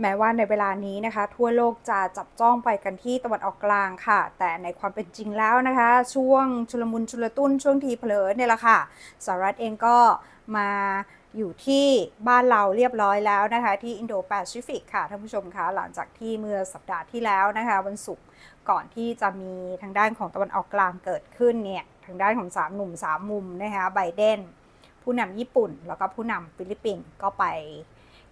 แม้ว่าในเวลานี้นะคะ ทั่วโลกจะจับจ้องไปกันที่ตะวันออกกลางค่ะ แต่ในความเป็นจริงแล้วนะคะ ช่วงชุลมุนชุลตุ้นช่วงทีเผลอเนี่ยแหละค่ะสหรัฐเองก็มาอยู่ที่บ้านเราเรียบร้อยแล้วนะคะ ที่อินโดแปซิฟิกค่ะท่านผู้ชมคะหลังจากที่เมื่อสัปดาห์ที่แล้วนะคะ วันศุกร์ก่อนที่จะมีทางด้านของตะวันออกกลางเกิดขึ้นเนี่ยทางด้านของสามหนุ่มสามมุมนะคะไบเดนผู้นำญี่ปุ่น แล้วก็ผู้นำฟิลิปปินส์ก็ไป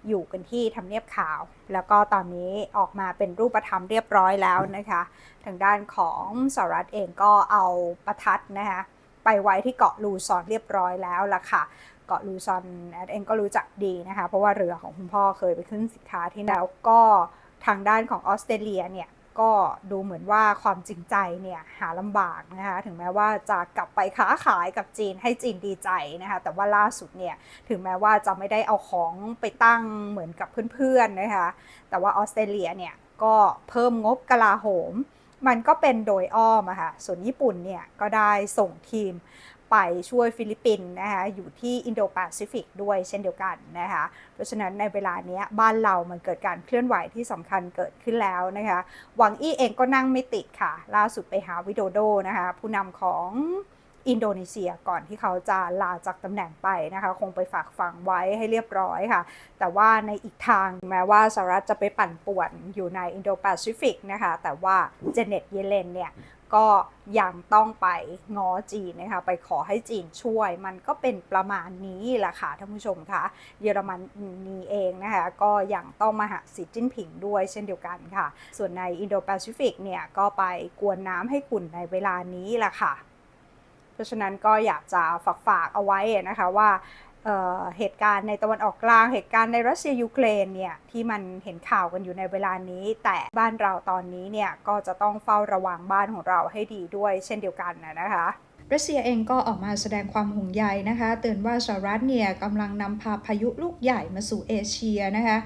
อยู่กันที่ทำเนียบขาว แล้วก็ตอนนี้ออกมาเป็นรูปธรรมเรียบร้อยแล้วนะคะ ทางด้านของสหรัฐเองก็เอาประทัดนะคะไปไว้ที่เกาะลูซอนเรียบร้อยแล้วล่ะค่ะเกาะลูซอนแอดเองก็รู้จักดีนะคะ เพราะว่าเรือของคุณพ่อเคยไปขึ้นสินค้าที่แล้วก็ทางด้านของออสเตรเลียเนี่ย ก็ดูเหมือนว่าความจริงใจเนี่ยหาลำบากนะคะถึงแม้ว่าจะกลับไปค้าขายกับจีนให้จีนดีใจนะคะแต่ว่าล่าสุดเนี่ยถึงแม้ว่าจะไม่ได้เอาของไปตั้งเหมือนกับเพื่อนๆนะคะแต่ว่าออสเตรเลียเนี่ยก็เพิ่มงบกลาโหม มันก็เป็นโดยอ้อมอะค่ะส่วนญี่ปุ่นเนี่ยก็ได้ส่งทีม ไปช่วยฟิลิปปินส์นะคะอยู่ที่อินโดแปซิฟิกด้วยเช่นเดียวกันนะคะเพราะฉะนั้นในเวลานี้บ้านเรามันเกิดการเคลื่อนไหวที่สำคัญเกิดขึ้นแล้วนะคะหวังอี้เองก็นั่งไม่ติดค่ะ ล่าสุดไปหาวิโดโดนะคะผู้นำของอินโดนีเซียก่อนที่เขาจะลาจากตำแหน่งไปนะคะ คงไปฝากฝังไว้ให้เรียบร้อยค่ะ แต่ว่าในอีกทางแม้ว่าสหรัฐจะไปปั่นป่วนอยู่ในอินโดแปซิฟิกนะคะ แต่ว่าเจเน็ตเยเลนเนี่ย ก็ยังต้องไปง้อจีนนะคะไปขอให้จีนช่วย มันก็เป็นประมาณนี้แหละค่ะท่านผู้ชมคะเยอรมนีเองนะคะก็ยังต้องมาหาสีจิ้นผิงด้วยเช่นเดียวกันค่ะ ส่วนในอินโดแปซิฟิกเนี่ยก็ไปกวนน้ำให้ขุ่นในเวลานี้แหละค่ะ เพราะฉะนั้นก็อยากจะฝากฝากเอาไว้นะคะว่า เเหตุการณ์ในตะวันออกกลาง เหตุการณ์ในรัสเซียยูเครนเนี่ยที่มันเห็นข่าวกันอยู่ในเวลานี้ แต่บ้านเราตอนนี้เนี่ยก็จะต้องเฝ้าระวังบ้านของเราให้ดีด้วยเช่นเดียวกันนะนะคะรัสเซียเองก็ออกมาแสดงความห่วงใยนะคะ เตือนว่าสหรัฐเนี่ยกำลังนำพาพายุลูกใหญ่มาสู่เอเชียนะคะ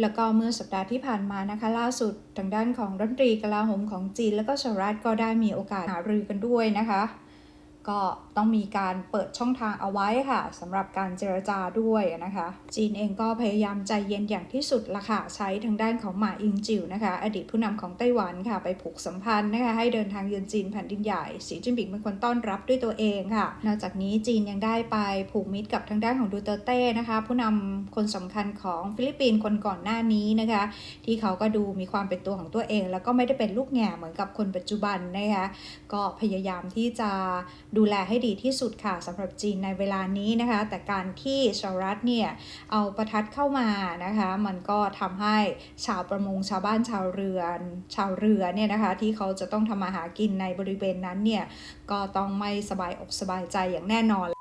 แล้วก็เมื่อสัปดาห์ที่ผ่านมานะคะ ล่าสุดทางด้านของรัฐมนตรีกลาโหมของจีน แล้วก็สหรัฐก็ได้มีโอกาสหารือกันด้วยนะคะ ก็ต้องมีการเปิดช่องทางเอาไว้ค่ะสำหรับการเจรจาด้วยนะคะ จีนเองก็พยายามใจเย็นอย่างที่สุดละค่ะ ใช้ทางด้านของหมาอิงจิวนะคะ อดีตผู้นำของไต้หวันค่ะ ไปผูกสัมพันธ์นะคะให้เดินทางเยือนจีนแผ่นดินใหญ่ สีจิ้นผิงเป็นคนต้อนรับด้วยตัวเองค่ะ นอกจากนี้จีนยังได้ไปผูกมิตรกับทางด้านของดูเตอร์เต้นะคะ ผู้นำคนสำคัญของฟิลิปปินส์คนก่อนหน้านี้นะคะ ที่เขาก็ดูมีความเป็นตัวของตัวเอง แล้วก็ไม่ได้เป็นลูกแง่เหมือนกับคนปัจจุบันนะคะก็พยายามที่จะดูแลให้ดีที่สุดค่ะสำหรับจีนในเวลานี้นะคะ แต่การที่สหรัฐเนี่ยเอาประทัดเข้ามานะคะ มันก็ทำให้ชาวประมงชาวบ้านชาวเรือนชาวเรือเนี่ยนะคะ ที่เขาจะต้องทำมาหากินในบริเวณนั้นเนี่ยก็ต้องไม่สบายอกสบายใจอย่างแน่นอน